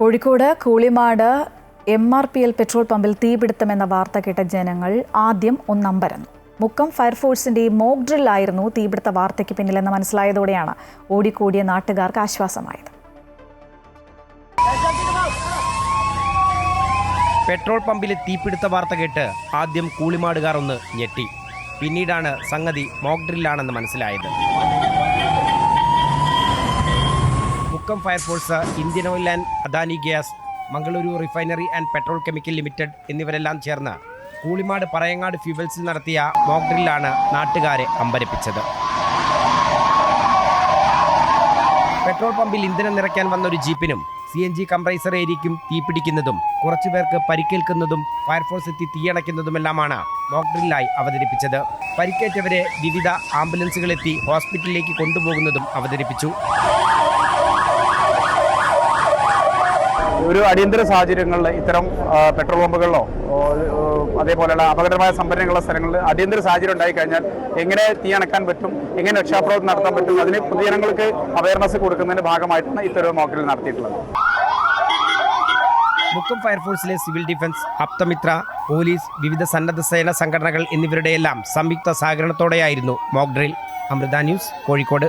Kozhikode Koolimad M R P L petrol പമ്പിൽ തീപിടുത്തമെന്ന വാർത്ത കേട്ട ജനങ്ങൾ ആദ്യം ഒന്നമ്പരന്നു. മുക്കം ഫയർഫോഴ്സിന്റെ മോക്ക് ഡ്രില്ലായിരുന്നു തീപിടുത്ത വാർത്തയ്ക്ക് പിന്നിലെന്ന് മനസ്സിലായതോടെയാണ് ഓടിക്കൂടിയ നാട്ടുകാർക്ക് ആശ്വാസമായത്. പെട്രോൾ പമ്പിലെ തീപിടുത്ത വാർത്ത കേട്ട് ആദ്യം കൂളിമാടുകാർ ഒന്ന് ഞെട്ടി. പിന്നീടാണ് സംഗതി മോക് ഡ്രില്ലാണെന്ന് മനസ്സിലായത്. Mukkam fire force Indian oil and Adani gas Mangaluru refinery and petrol chemical limited എന്നിവരെല്ലാം ചേർന്ന് കൂളിമാട് പറയങ്ങാട് ഫ്യൂവൽസിൽ നടത്തിയ മോക്ഡ്രില്ലാണ് നാട്ടുകാരെ അമ്പരപ്പിച്ചത്. പെട്രോൾ പമ്പിൽ ഇന്ധനം നിറയ്ക്കാൻ വന്ന ഒരു ജീപ്പിനും സി എൻ ജി കംപ്രൈസർ ഏരിയയ്ക്കും തീപിടിക്കുന്നതും കുറച്ചുപേർക്ക് പരിക്കേൽക്കുന്നതും ഫയർഫോഴ്സ് എത്തി തീയണയ്ക്കുന്നതുമെല്ലാമാണ് മോക്ഡ്രില്ലായി അവതരിപ്പിച്ചത്. പരിക്കേറ്റവരെ വിവിധ ആംബുലൻസുകളെത്തി ഹോസ്പിറ്റലിലേക്ക് കൊണ്ടുപോകുന്നതും അവതരിപ്പിച്ചു. ഒരു അടിയന്തര സാഹചര്യങ്ങളിൽ ഇത്തരം പെട്രോൾ പമ്പുകളിലോ അതേപോലെയുള്ള അപകടമായ സംഭരണങ്ങളുള്ള സ്ഥലങ്ങളിൽ അടിയന്തര സാഹചര്യം ഉണ്ടായി കഴിഞ്ഞാൽ എങ്ങനെ തീ അണക്കാൻ പറ്റും എങ്ങനെ രക്ഷാപ്രവർത്തനം നടത്താൻ പറ്റും അതിന് പൊതുജനങ്ങൾക്ക് അവയർനെസ് കൊടുക്കുന്നതിന്റെ ഭാഗമായിട്ടാണ് ഇത്തരം മോക്കൽ നടത്തിയിട്ടുള്ളത്. മുക്കം ഫയർഫോഴ്സിലെ സിവിൽ ഡിഫൻസ് അപ്തമിത്ര പോലീസ് വിവിധ സന്നദ്ധ സേന സംഘടനകൾ എന്നിവരുടെയെല്ലാം സംയുക്ത സഹകരണത്തോടെയായിരുന്നു mock drill Amrita news Kozhikode.